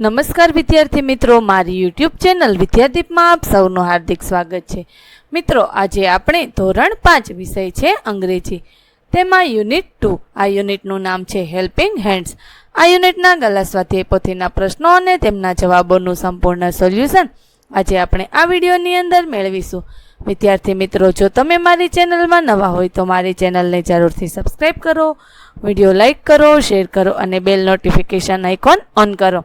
નમસ્કાર વિદ્યાર્થી મિત્રો, મારી યુટ્યુબ ચેનલ વિદ્યાદીપમાં આપ સૌનું હાર્દિક સ્વાગત છે. મિત્રો, આજે આપણે ધોરણ પાંચ વિષય છે અંગ્રેજી. તેમાં યુનિટ ટુ, આ યુનિટનું નામ છે હેલ્પિંગ હેન્ડ્સ. આ યુનિટના ગલા સ્વાધ્યાય પોથીના પ્રશ્નો અને તેમના જવાબોનું સંપૂર્ણ સોલ્યુશન આજે આપણે આ વિડીયોની અંદર મેળવીશું. વિદ્યાર્થી મિત્રો, જો તમે મારી ચેનલમાં નવા હોય તો મારી ચેનલને જરૂરથી સબસ્ક્રાઈબ કરો, વીડિયો લાઇક કરો, શેર કરો અને બેલ નોટિફિકેશન આઇકોન ઓન કરો.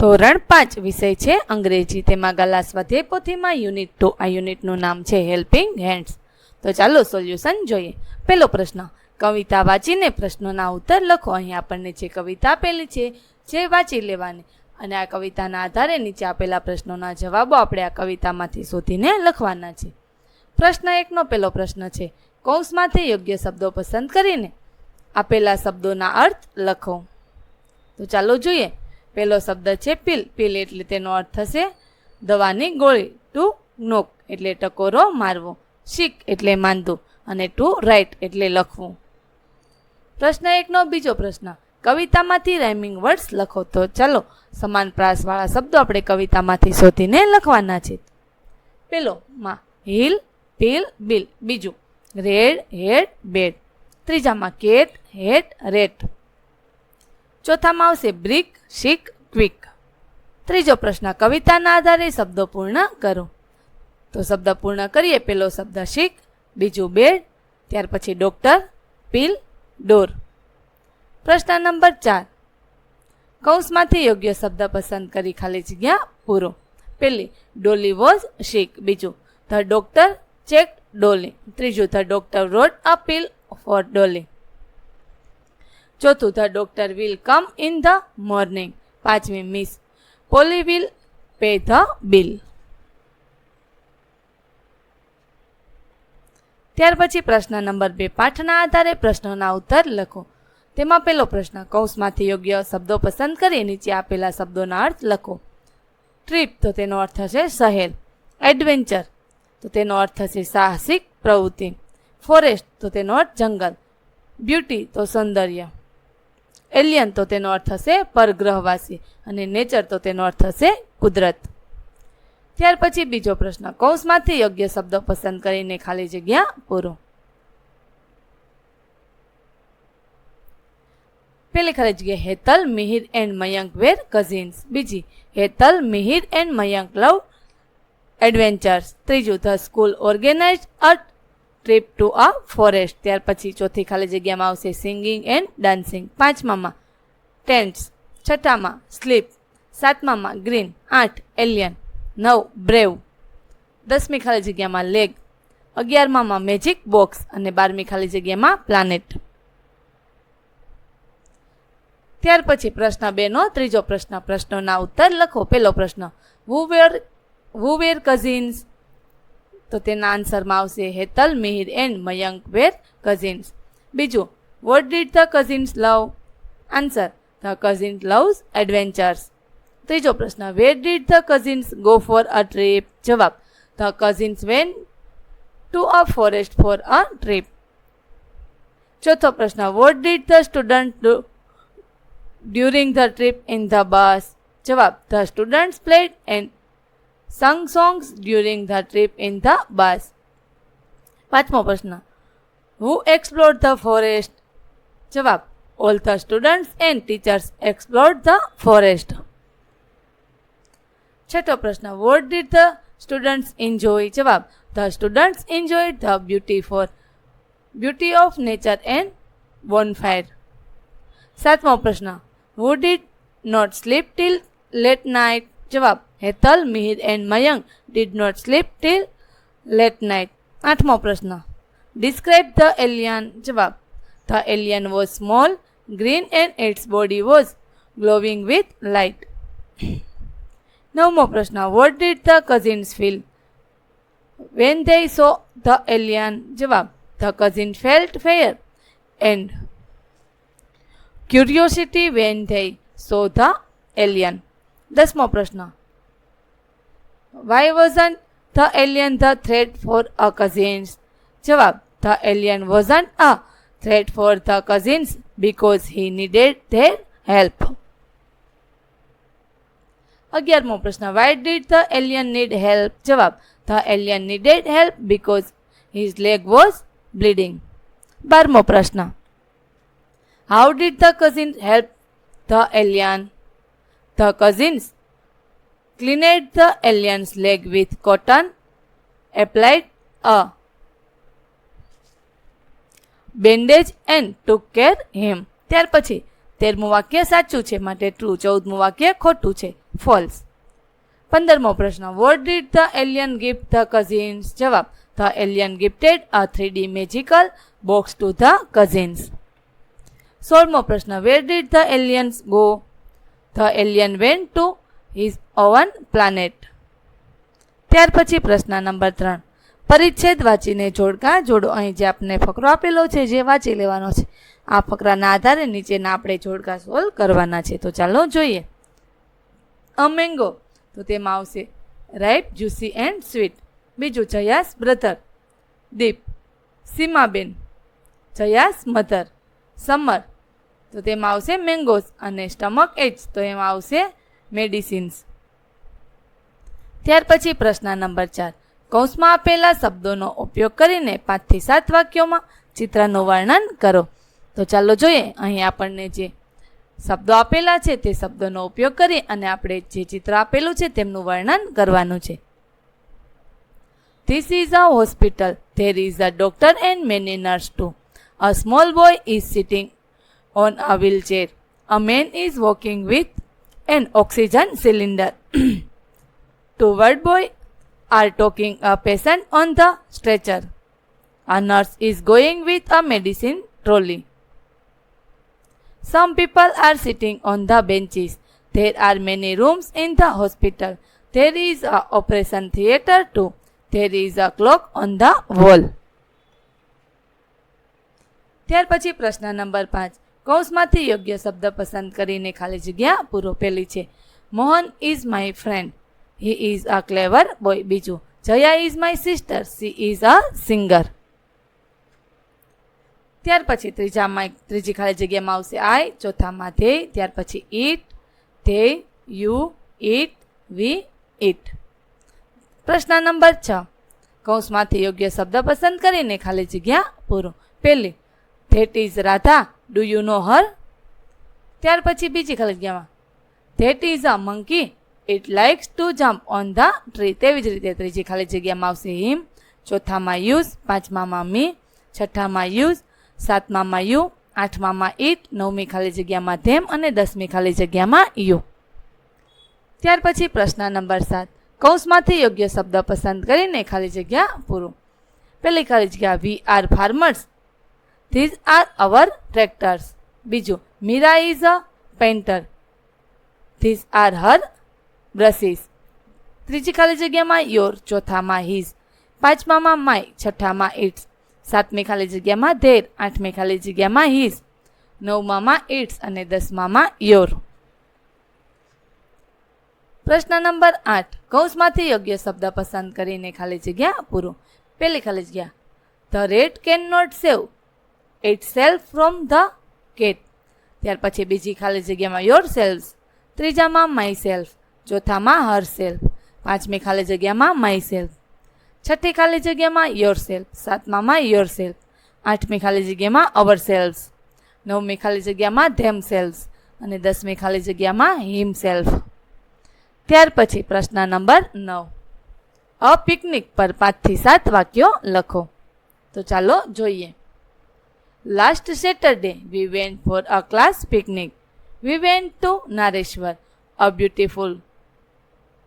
ધોરણ પાંચ વિષય છે અંગ્રેજી. તેમાં ગલા સ્વાધ્યાય પોથીમાં યુનિટ ટુ. આ યુનિટનું નામ છે હેલ્પિંગ હેન્ડ્સ. તો ચાલો સોલ્યુશન જોઈએ. પહેલો પ્રશ્ન. કવિતા વાંચીને પ્રશ્નોના ઉત્તર લખો. અહીં આપણને જે કવિતા આપેલી છે જે વાંચી લેવાની. અને આ કવિતાના આધારે નીચે આપેલા પ્રશ્નોના જવાબો આપણે આ કવિતામાંથી શોધીને લખવાના છે. પ્રશ્ન એકનો પહેલો પ્રશ્ન છે. કૌંસમાંથી યોગ્ય શબ્દો પસંદ કરીને આપેલા શબ્દોના અર્થ લખો. તો ચાલો જોઈએ. પહેલો શબ્દ છે પીલ. પીલ એટલે તેનો અર્થ થશે દવાની ગોળી. ટુ નોક એટલે ટકોરો મારવો. શીક એટલે માંદું. અને ટુ રાઇટ એટલે લખવું. પ્રશ્ન એકનો બીજો પ્રશ્ન. કવિતામાંથી રાઇમિંગ વર્ડ્સ લખો. તો ચાલો, સમાન પ્રાસવાળા શબ્દો આપણે કવિતામાંથી શોધીને લખવાના છે. પેલો, માં હિલ, પીલ, બિલ. બીજું, રેડ, હેડ, બેડ. ત્રીજામાં કેટ હેટ રેટ. ચોથામાં આવશે બ્રિક, શીક, ક્વિક. ત્રીજો પ્રશ્ન, કવિતાના આધારે શબ્દો પૂર્ણ કરો. તો શબ્દ પૂર્ણ કરીએ, પેલો શબ્દ શીક, બીજું બેડ ત્યાર પછી ડૉક્ટર, પીલ, ડોર. પ્રશ્ન નંબર ચાર, કૌંસમાંથી યોગ્ય શબ્દ પસંદ કરી ખાલી જગ્યા પૂરો. પેલી, ડોલી વોઝ શીક, બીજું, ધ ડોક્ટર ચેક ડોલી, ત્રીજું, the doctor wrote a pill for Dolly. ચોથું the doctor will come in the morning પાંચમી Miss Polly will pay the bill ત્યાર પછી પ્રશ્ન નંબર બે. પાઠના આધારે પ્રશ્નોના ઉત્તર લખો. તેમાં પહેલો પ્રશ્ન, કૌંસમાંથી યોગ્ય શબ્દો પસંદ કરી નીચે આપેલા શબ્દોના અર્થ લખો. ટ્રીપ તો તેનો અર્થ થશે શહેર. એડવેન્ચર તો તેનો અર્થ થશે સાહસિક પ્રવૃત્તિ. ફોરેસ્ટ તો તેનો અર્થ જંગલ. બ્યુટી તો સૌંદર્ય. એલિયન તો તેનો અર્થ થશે પરગ્રહવાસી અને નેચર તો તેનો અર્થ થશે કુદરત. ત્યાર પછી બીજો પ્રશ્ન, કૌંસમાંથી યોગ્ય શબ્દ પસંદ કરીને ખાલી જગ્યા પૂરો. પેલી ખાલી જગ્યા, Hetal, Mihir and Mayank were cousins. બીજી, Hetal, Mihir and Mayank love adventures. ત્રીજું, the school organize a trip to a forest ત્યાર પછી ચોથી ખાલી જગ્યામાં આવશે સિંગિંગ એન્ડ ડાન્સિંગ પાંચમામાં ટેન્ટ્સ છઠ્ઠામાં સ્લીપ સાતમામાં ગ્રીન આઠ એલિયન નવ બ્રેવ દસમી ખાલી જગ્યામાં લેગ અગિયારમામાં મેજિક બોક્સ અને બારમી ખાલી જગ્યામાં પ્લાનેટ ત્યાર પછી પ્રશ્ન બેનો. ત્રીજો પ્રશ્ન. પ્રશ્નોના ઉત્તર લખો. પહેલો પ્રશ્ન. હુ વેર હુ વેર કઝિન્સ તો તેના આન્સરમાં આવશે Hetal, Mihir and Mayank were cousins બીજું what did the cousins love answer the cousins loves adventures ત્રીજો પ્રશ્ન where did the cousins go for a trip જવાબ the cousins went to a forest for a trip ચોથો પ્રશ્ન what did the student during the trip in the bus જવાબ the students played and sung songs during the trip in the bus. પાંચમો પ્રશ્ન. Who explore the forest જવાબ all the students and teachers explore the forest છઠ્ઠો પ્રશ્ન what did the students enjoy જવાબ the students enjoy the beauty for beauty of nature and bonfire સાતમો પ્રશ્ન who did not sleep till late night જવાબ Hetal, Mihir and Mayank did not sleep till late night આઠમો પ્રશ્ન. Describe the alien જવાબ. The alien was small green and its body was glowing with light નવમો પ્રશ્ન. What did the cousins feel when they saw the alien? જવાબ. The cousin felt fear and curiosity when they saw the alien. દસમો પ્રશ્ન. why wasn't the alien the threat for a cousins જવાબ the alien wasn't a threat for the cousins because he needed their help અગિયારમો પ્રશ્ન why did the alien need help જવાબ the alien needed help because his leg was bleeding બારમો પ્રશ્ન how did the cousin help the alien the cousins cleaned the alien's leg with cotton applied a bandage and took care him. ત્યાર પછી તેરમું વાક્ય સાચું છે, માટે true ચૌદમું વાક્ય ખોટું છે ફોલ્સ પંદરમો પ્રશ્ન what did the alien gift the cousins જવાબ the alien gifted a three D magical box to the cousins સોળમો પ્રશ્ન where did the aliens go the alien went to his own planet ત્યાર પછી પ્રશ્ન number ત્રણ. પરિચ્છેદ વાંચીને જોડકા જોડો. અહીં જે આપને ફકરો આપેલો છે, જે વાંચી લેવાનો છે, આ ફકરાના આધારે નીચેના આપણે જોડકા સોલ્વ કરવાના છે. તો ચાલો જોઈએ. અ મેંગો તો તેમાં આવશે રાઈપ જ્યુસી એન્ડ સ્વીટ બીજું જયાસ બ્રધર દીપ સીમાબેન. જયાસ મધર સમર તો તેમાં આવશે મેંગોઝ અને સ્ટમક એચ તો એમાં આવશે મેડિસિન્સ. ત્યાર પછી પ્રશ્ન નંબર ચાર. કૌંસમાં આપેલા શબ્દોનો ઉપયોગ કરીને પાંચથી સાત વાક્યોમાં ચિત્રનું વર્ણન કરો. તો ચાલો જોઈએ, અહીં આપણને જે શબ્દો આપેલા છે તે શબ્દોનો ઉપયોગ કરી અને આપણે જે ચિત્ર આપેલું છે તેમનું વર્ણન કરવાનું છે. This is a hospital there is a doctor and many nurse too a small boy is sitting on a wheelchair a man is walking with an oxygen cylinder. Two ward boy are talking a patient on the stretcher A nurse is going with a medicine trolley. Some people are sitting on the benches. There are many rooms in the hospital. There is a operation theater too. There is a clock on the wall. ત્યાર પછી પ્રશ્ન number પાંચ કૌંસમાંથી યોગ્ય શબ્દ પસંદ કરીને ખાલી જગ્યા પૂરો પેલી છે. Mohan is my friend he is a clever boy બીજું, Jaya is my sister she is a singer ત્યાર પછી ત્રીજામાં ત્રીજી ખાલી જગ્યામાં આવશે આઈ ચોથામાં ધે ત્યાર પછી ઈટ they you it V it પ્રશ્ન નંબર છ. કૌંસમાંથી યોગ્ય શબ્દ પસંદ કરીને ખાલી જગ્યા પૂરો. પહેલી that is Radha do you know her ત્યાર પછી બીજી ખાલી જગ્યામાં that is a monkey it likes to jump on the tree તેવી જ રીતે ત્રીજી ખાલી જગ્યામાં આવશે હિમ. ચોથામાં યુઝ પાંચમામાં મી છઠ્ઠામાં યુઝ સાતમામાં યુ આઠમામાં ઈટ નવમી ખાલી જગ્યામાં ધેમ અને દસમી ખાલી જગ્યામાં યુ. ત્યાર પછી પ્રશ્ન નંબર સાત. કૌંસમાંથી યોગ્ય શબ્દ પસંદ કરીને ખાલી જગ્યા પૂરું. પહેલી ખાલી જગ્યા we are farmers these are our tractors બીજું Meera is a painter these are her brushes ત્રીજી ખાલી જગ્યામાં યોર ચોથામાં હિઝ પાંચમામાં માય છઠ્ઠામાં ઇટ્સ સાતમી ખાલી જગ્યામાં ધેર આઠમી ખાલી જગ્યામાં હિઝ નવમામાં ઇટ્સ અને દસમામાં યોર પ્રશ્ન નંબર આઠ. કૌંસમાંથી યોગ્ય શબ્દ પસંદ કરીને ખાલી જગ્યા પૂરું. પહેલી ખાલી જગ્યા. The rat can not save itself from the cat ત્યાર પછી બીજી ખાલી જગ્યામાં યોર સેલ્ફ ત્રીજામાં માય સેલ્ફ ચોથામાં હર સેલ્ફ પાંચમી ખાલી જગ્યામાં માય સેલ્ફ છઠ્ઠી ખાલી જગ્યામાં યોર સેલ્ફ સાતમામાં યોર સેલ્ફ આઠમી ખાલી જગ્યામાં અવર સેલ્ફ નવમી ખાલી જગ્યામાં ધેમ સેલ્ફ અને દસમી ખાલી જગ્યામાં હિમ સેલ્ફ ત્યાર પછી પ્રશ્ન નંબર નવ. અ પિકનિક પર પાંચથી સાત વાક્યો લખો. તો ચાલો જોઈએ. Last Saturday, we went for a class picnic. We went to Nareshwar, a beautiful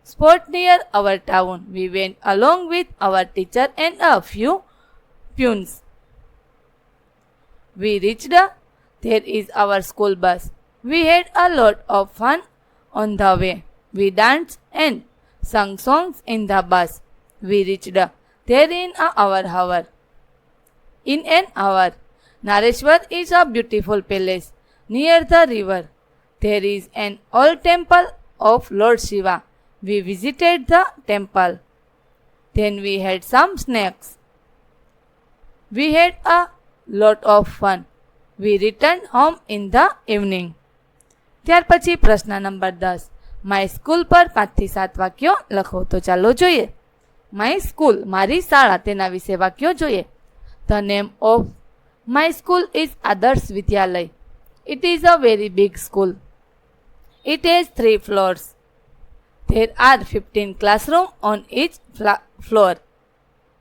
spot near our town. We went along with our teacher and a few pupils. We reached there is our school bus. We had a lot of fun on the way. We danced and sung songs in the bus. We reached there in a hour. hour. In an hour. Nareshwar is a beautiful palace near the river there is an old temple of lord shiva we visited the temple then we had some snacks we had a lot of fun we returned home in the evening ત્યાર પછી પ્રશ્ન number દસ my school પર પાંચથી સાત વાક્યો લખો તો ચાલો જોઈએ માય સ્કૂલ મારી શાળા તેના વિશે વાક્યો જોઈએ the name of My school is Adarsh Vidyalay. It is a very big school. It has three floors. There are 15 classrooms on each floor.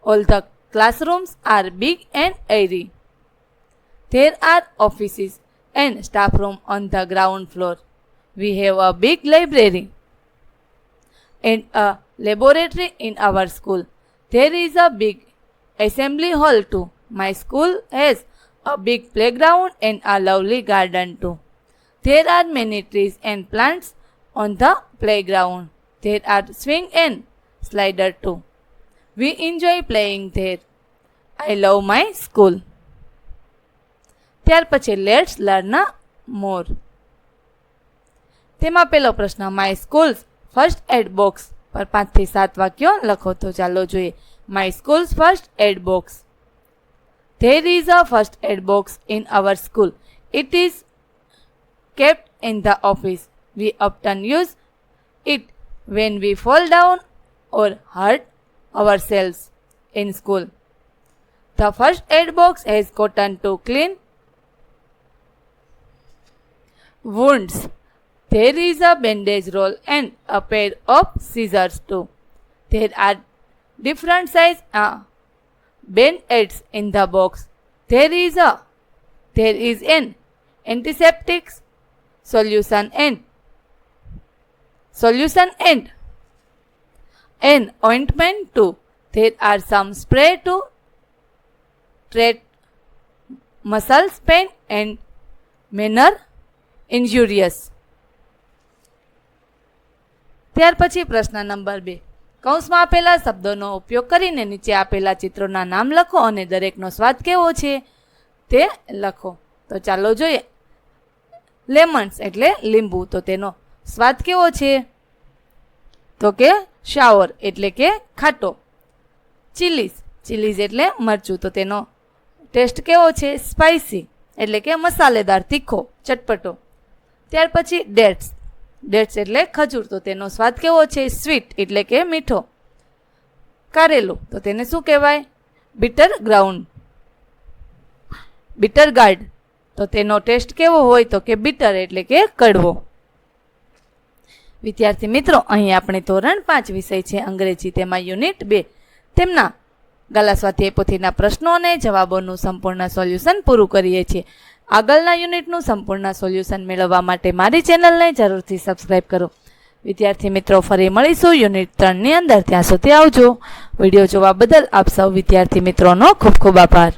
All the classrooms are big and airy. There are offices and staff room on the ground floor. We have a big library and a laboratory in our school. There is a big assembly hall too. My school has a big playground and a lovely garden too. There are many trees and plants on the playground. There are swing and slider too. We enjoy playing there. I love my school. ત્યાર પછી let's learn more તેમાં પહેલો પ્રશ્ન my school's first aid box પર પાંચથી સાત વાક્યો લખો તો ચાલો જોઈએ my school's first aid box There is a first aid box in our school. It is kept in the office. We often use it when we fall down or hurt ourselves in school. The first aid box has cotton to clean wounds. There is a bandage roll and a pair of scissors too. There are different size uh, band aids in the box. There is a there is an antiseptic solution and solution and an ointment too. There are some spray to treat muscles pain and manner injurious. ત્યાર પછી પ્રશ્ન number બે કૌંસમાં આપેલા શબ્દોનો ઉપયોગ કરીને નીચે આપેલા ચિત્રોના નામ લખો અને દરેકનો સ્વાદ કેવો છે તે લખો. તો ચાલો જોઈએ. લેમન્સ એટલે લીંબુ. તો તેનો સ્વાદ કેવો છે? તો કે શાવર એટલે કે ખાટો. ચીલીસ ચીલીઝ એટલે મરચું. તો તેનો ટેસ્ટ કેવો છે? સ્પાઇસી એટલે કે મસાલેદાર, તીખો, ચટપટો. ત્યાર પછી ડેટ્સ ડેટ્સ એટલે ખજૂર. તો તેનો સ્વાદ કેવો છે? સ્વીટ એટલે કે મીઠો. કારેલું. તો તેને શું કહેવાય? બીટર ગ્રાઉન્ડ બીટર ગાર્ડ તો તેનો ટેસ્ટ કેવો હોય તો કે બીટર એટલે કે કડવો. વિદ્યાર્થી મિત્રો, અહીં આપણે ધોરણ પાંચ વિષય છે અંગ્રેજી. તેમાં યુનિટ બે. તેમના ગાલા સ્વાધ્યાય પોથીના પ્રશ્નો અને જવાબોનું સંપૂર્ણ સોલ્યુશન પૂરું કરીએ છીએ. આગળના યુનિટનું સંપૂર્ણ સોલ્યુશન મેળવવા માટે મારી ચેનલને જરૂરથી સબસ્ક્રાઇબ કરો. વિદ્યાર્થી મિત્રો, ફરી મળીશું યુનિટ ત્રણની અંદર. ત્યાં સુધી આવજો. વીડિયો જોવા બદલ આપ સૌ વિદ્યાર્થી મિત્રોનો ખૂબ ખૂબ આભાર.